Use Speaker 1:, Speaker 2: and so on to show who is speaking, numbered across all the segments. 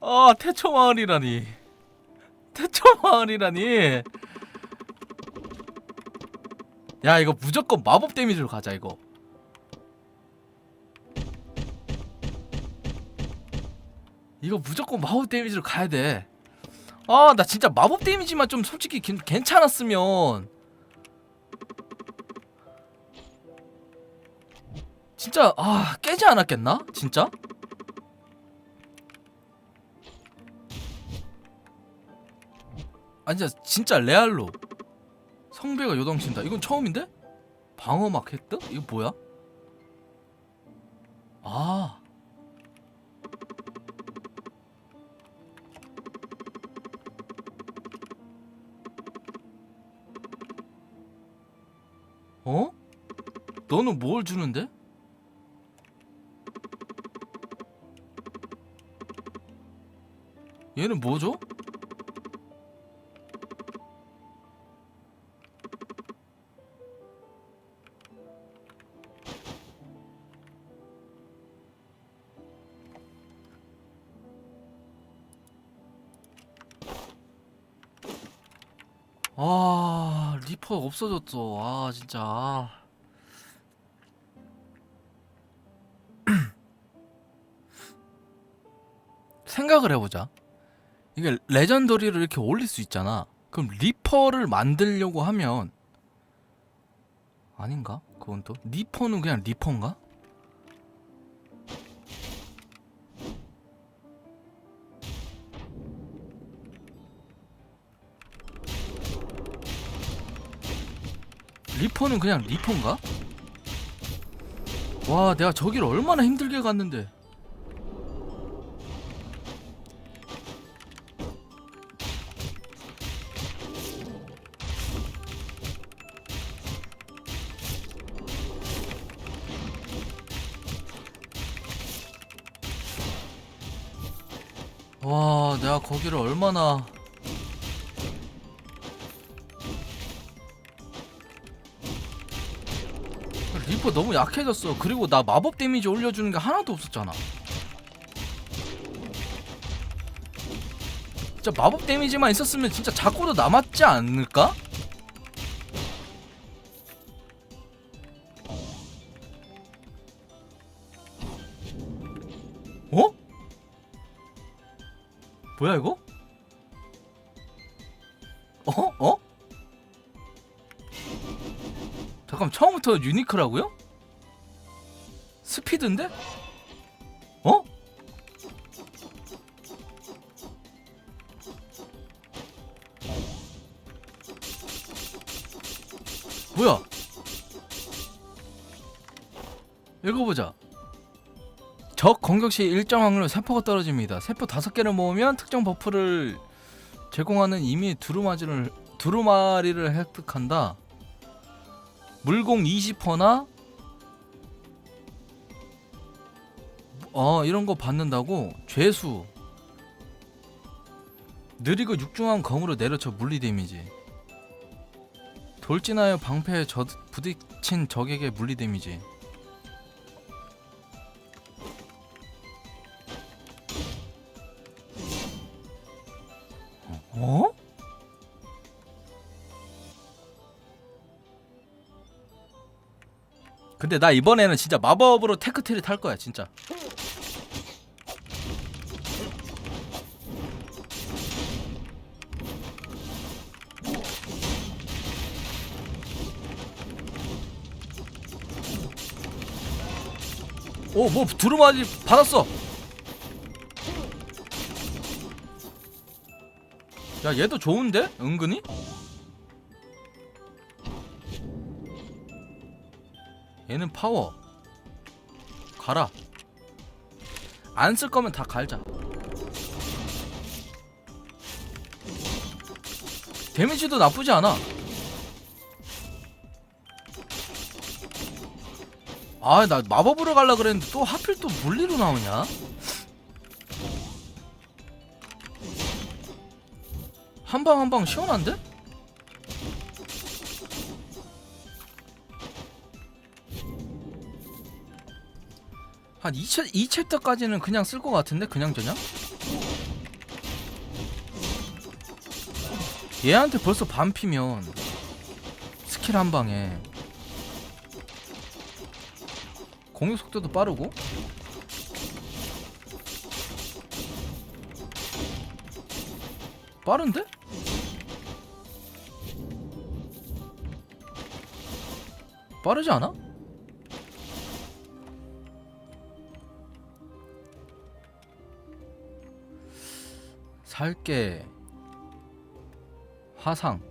Speaker 1: 아 태초 마을이라니. 태초 마을이라니. 야 이거 무조건 마법 데미지로 가자 이거. 이거 무조건 마법 데미지로 가야 돼 아 나 진짜 마법 데미지만 좀 솔직히 괜- 괜찮았으면. 진짜 아 깨지 않았겠나? 진짜 진짜, 진짜 레알로 성배가 요동친다 이건 처음인데? 방어막 획득? 이거 뭐야? 아 어? 너는 뭘 주는데? 얘는 뭐죠? 아 리퍼 없어졌어 아 진짜 아. 생각을 해보자 이게 레전더리를 이렇게 올릴 수 있잖아 그럼 리퍼를 만들려고 하면 아닌가? 그건 또 리퍼는 그냥 리퍼인가? 리퍼는 그냥 리퍼인가? 와 내가 저기를 얼마나 힘들게 갔는데 와 내가 거기를 얼마나 리퍼 너무 약해졌어 그리고 나 마법 데미지 올려주는 게 하나도 없었잖아 진짜 마법 데미지만 있었으면 진짜 자꾸도 남았지 않을까? 어? 뭐야 이거? 처음부터 유니크라고요? 스피드인데? 어? 뭐야? 읽어보자. 적 공격 시 일정 확률로 세포가 떨어집니다. 세포 다섯 개를 모으면 특정 버프를 제공하는 이미 두루마리를 두루마리를 획득한다. 물공 20%나? 어 이런 거 받는다고? 죄수. 느리고 육중한 검으로 내려쳐 물리 데미지. 돌진하여 방패에 저, 부딪힌 적에게 물리 데미지. 어? 근데 나 이번에는 진짜 마법으로 테크트리 탈 거야 진짜. 오뭐 두루마리 받았어. 야 얘도 좋은데? 은근히 얘는 파워. 가라. 안쓸 거면 다 갈자. 데미지도 나쁘지 않아. 아 나 마법으로 갈라 그랬는데 또 하필 또 물리로 나오냐? 한 방 한 방 시원한데? 한 2챕, 2챕터까지는 그냥 쓸 것 같은데 그냥 저냥? 얘한테 벌써 반피면 스킬 한 방에 공유속도도 빠르고 빠른데? 빠르지 않아? 살게 화상.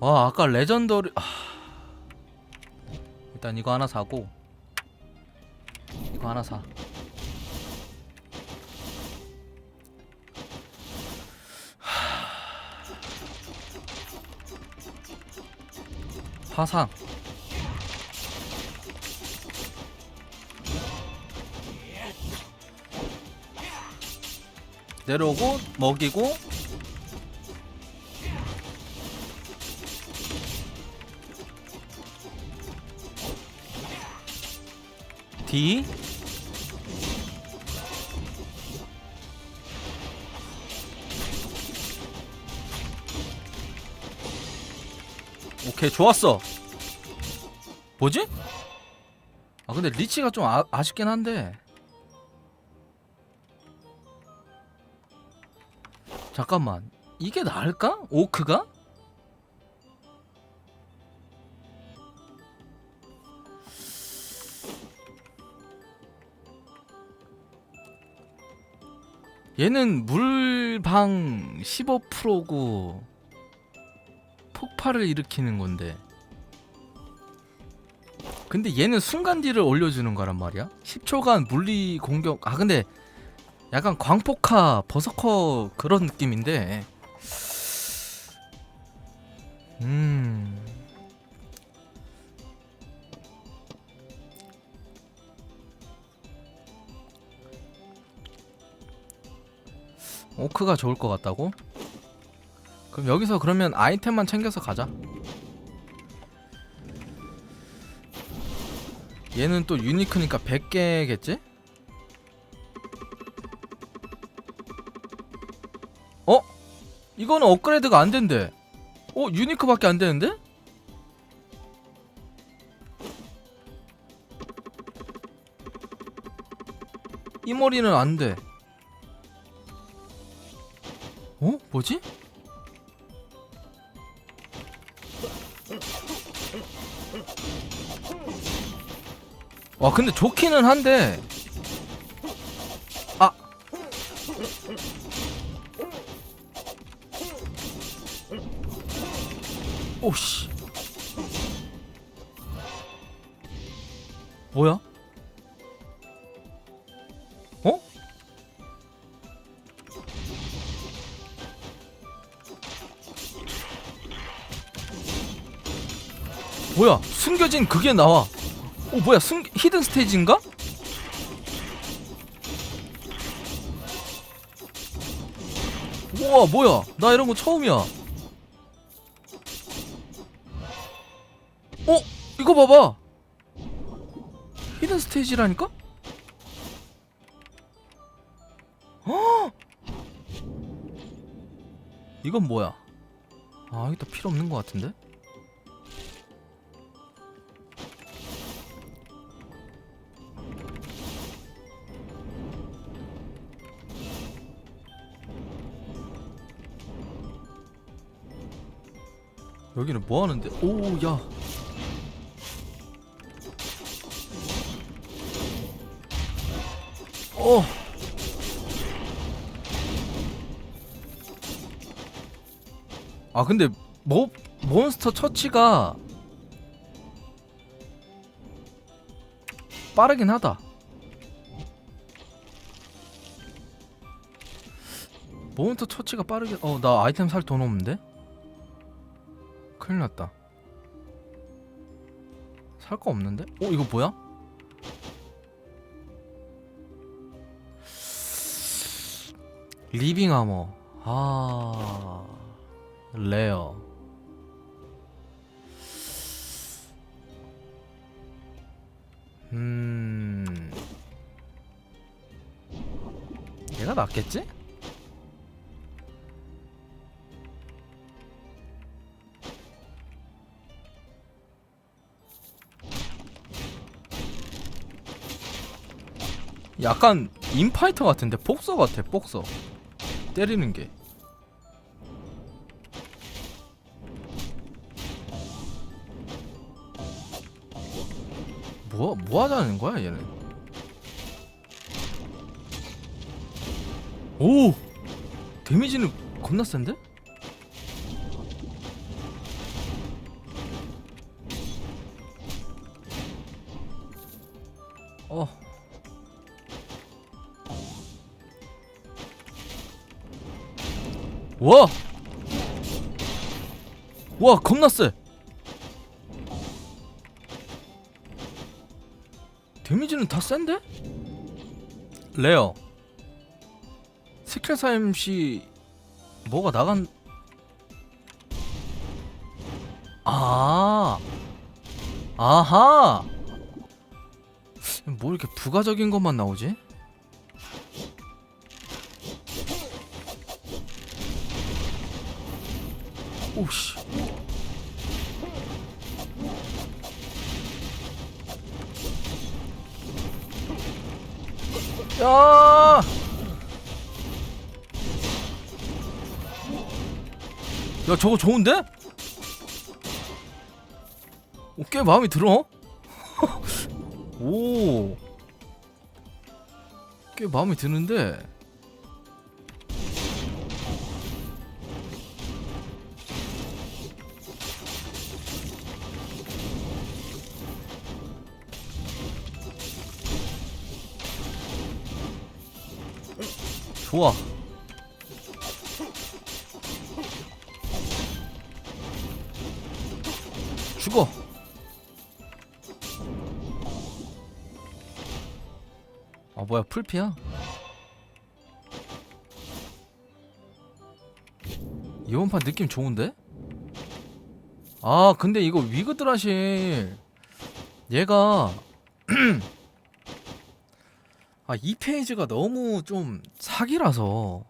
Speaker 1: 와 아까 레전더리 아... 일단 이거 하나 사고 이거 하나 사. 화상 내려오고 먹이고. D. 오케이 좋았어. 뭐지? 아 근데 리치가 좀 아, 아쉽긴 한데 잠깐만 이게 나을까? 오크가? 얘는 물방 15%고 폭발을 일으키는 건데 근데 얘는 순간 딜을 올려주는 거란 말이야 10초간 물리 공격 아 근데 약간 광폭화 버서커 그런 느낌인데 음 오크가 좋을 것 같다고? 그럼 여기서 그러면 아이템만 챙겨서 가자 얘는 또 유니크니까 100개겠지? 이거는 업그레이드가 안 된대. 어, 유니크밖에 안 되는데? 이 머리는 안 돼. 어? 뭐지? 와, 근데 좋기는 한데. 아. 오씨. 뭐야? 어? 뭐야? 숨겨진 그게 나와. 어 뭐야? 숨 히든 스테이지인가? 우와 뭐야? 나 이런 거 처음이야. 이거 봐봐. 히든 스테이지라니까? 헉! 이건 뭐야? 아, 여기다 필요 없는 것 같은데? 여기는 뭐 하는데? 오, 야. 어. 아 근데 모 몬스터 처치가 빠르긴 하다. 몬스터 처치가 빠르게 어 나 아이템 살 돈 없는데? 큰일 났다. 살 거 없는데? 어 이거 뭐야? 리빙 아머. 아. 레어. 음. 얘가 낫겠지? 약간 인파이터 같은데 복서 같아 복서 때리는 게. 뭐, 뭐 하자는 거야 얘는? 오! 데미지는 겁나 센데? 어 와! 와 겁나 세 데미지는 다 센데? 레어 스킬 사임시 뭐가 나간 아 아하 뭐 이렇게 부가적인 것만 나오지? 오씨 야! 야 저거 좋은데? 오, 꽤 마음에 들어. 오. 꽤 마음에 드는데. 좋아. 죽어. 아 뭐야 풀피야? 이번 판 느낌 좋은데? 아 근데 이거 위그드라실 얘가 아, 이 페이지가 너무 좀 사기라서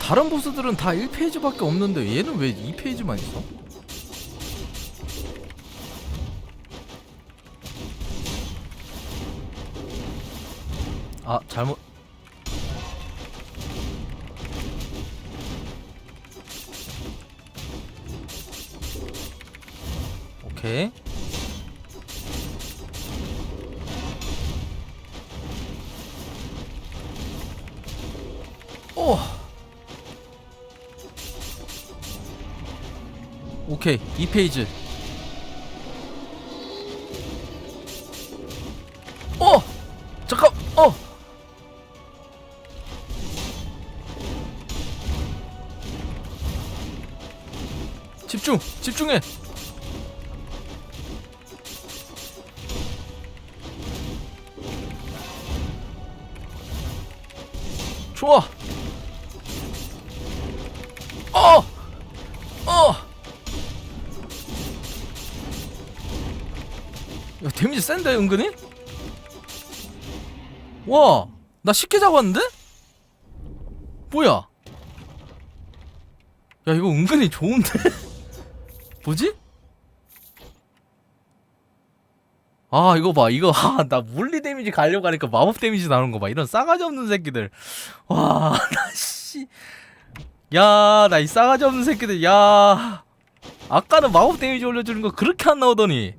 Speaker 1: 다른 보스들은 다 1페이지밖에 없는데 얘는 왜 2페이지만 있어? 아, 잘못 오케이. 오. 오케이. 2페이지. 어! 잠깐. 어. 집중. 집중해. 야 센데 은근히? 와, 나 쉽게 잡았는데? 뭐야? 야 이거 은근히 좋은데? 뭐지? 아 이거 봐 이거 아, 나 물리 데미지 가려고 하니까 마법 데미지 나오는 거 봐 이런 싸가지 없는 새끼들 와 나 씨 야 나 이 싸가지 없는 새끼들 야 아까는 마법 데미지 올려주는 거 그렇게 안 나오더니